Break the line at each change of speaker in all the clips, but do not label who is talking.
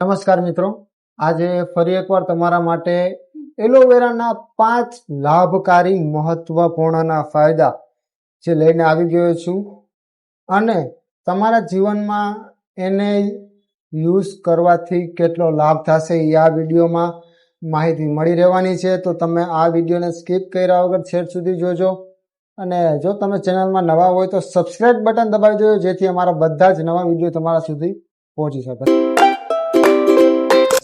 નમસ્કાર મિત્રો. આજે ફરી એકવાર તમારા માટે એલોવેરાના પાંચ લાભકારી મહત્વપૂર્ણના ફાયદા જે લઈને આવી ગયો છું અને તમારા જીવનમાં એને યુઝ કરવાથી કેટલો લાભ થશે એ આ વિડીયોમાં માહિતી મળી રહેવાની છે. તો તમે આ વિડીયોને સ્કીપ કર્યા વગર છેડ સુધી જોજો. અને જો તમે ચેનલમાં નવા હોય તો સબસ્ક્રાઇબ બટન દબાવી દેજો, જેથી અમારા બધા જ નવા વીડિયો તમારા સુધી પહોંચી શકે.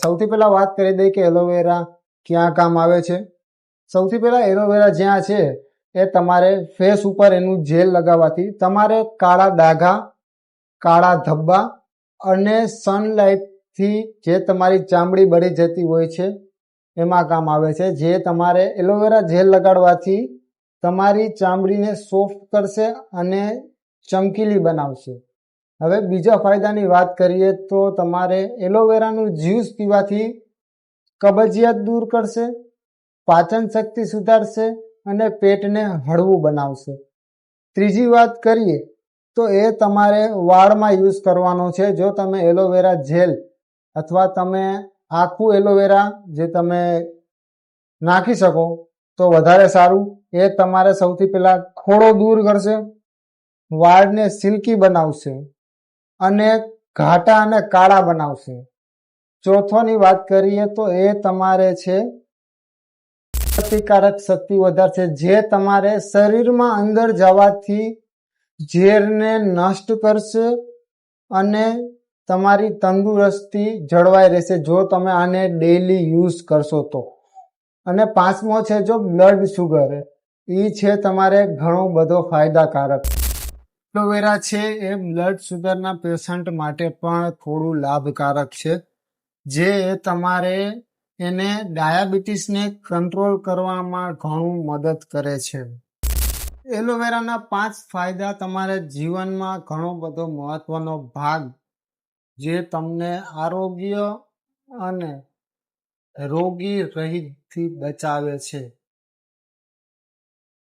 સૌથી પહેલા વાત કરી દઈએ કે એલોવેરા ક્યાં કામ આવે છે. સૌથી પહેલા એલોવેરા જ્યાં છે એ તમારે ફેસ ઉપર એનું જેલ લગાવવાથી તમારે કાળા ડાઘા, કાળા ધબ્બા અને સનલાઇટથી જે તમારી ચામડી બળી જતી હોય છે એમાં કામ આવે છે. જે તમારે એલોવેરા જેલ લગાડવાથી તમારી ચામડીને સોફ્ટ કરશે અને ચમકીલી બનાવશે. હવે બીજા ફાયદાની વાત કરીએ તો તમારે એલોવેરાનું જ્યુસ પીવાથી કબજિયાત દૂર કરશે, પાચન શક્તિ સુધારશે અને પેટને હળવું બનાવશે. ત્રીજી વાત કરીએ તો એ તમારે વાળમાં યુઝ કરવાનો છે. જો તમે એલોવેરા જેલ અથવા તમે આખું એલોવેરા જે તમે નાખી શકો તો વધારે સારું. એ તમારે સૌથી પહેલાં ખોડો દૂર કરશે, વાળને સિલ્કી બનાવશે. અને ઘાટા અને કાળા બનાવશે. ચોથોની વાત કરીએ તો એ તમારે છે પ્રતિકારક શક્તિ વધારશે જે તમારે શરીરમાં અંદર જવાથી ઝેરને નષ્ટ કરશે અને તમારી તંદુરસ્તી જળવાઈ રહેશે. જો તમે આને ડેઈલી યુઝ કરશો તો. અને પાંચમો છે જો બ્લડ શુગર એ છે તમારે ઘણો બધો ફાયદાકારક. એલોવેરા છે એ બ્લડ સુગરના પેશન્ટ માટે પણ થોડું લાભકારક છે, જે તમારે એને ડાયાબિટીસને કંટ્રોલ કરવામાં ઘણું મદદ કરે છે. એલોવેરાના પાંચ ફાયદા તમારા જીવનમાં ઘણો બધો મહત્વનો ભાગ, જે તમને આરોગ્ય અને રોગી રહિતથી બચાવે છે.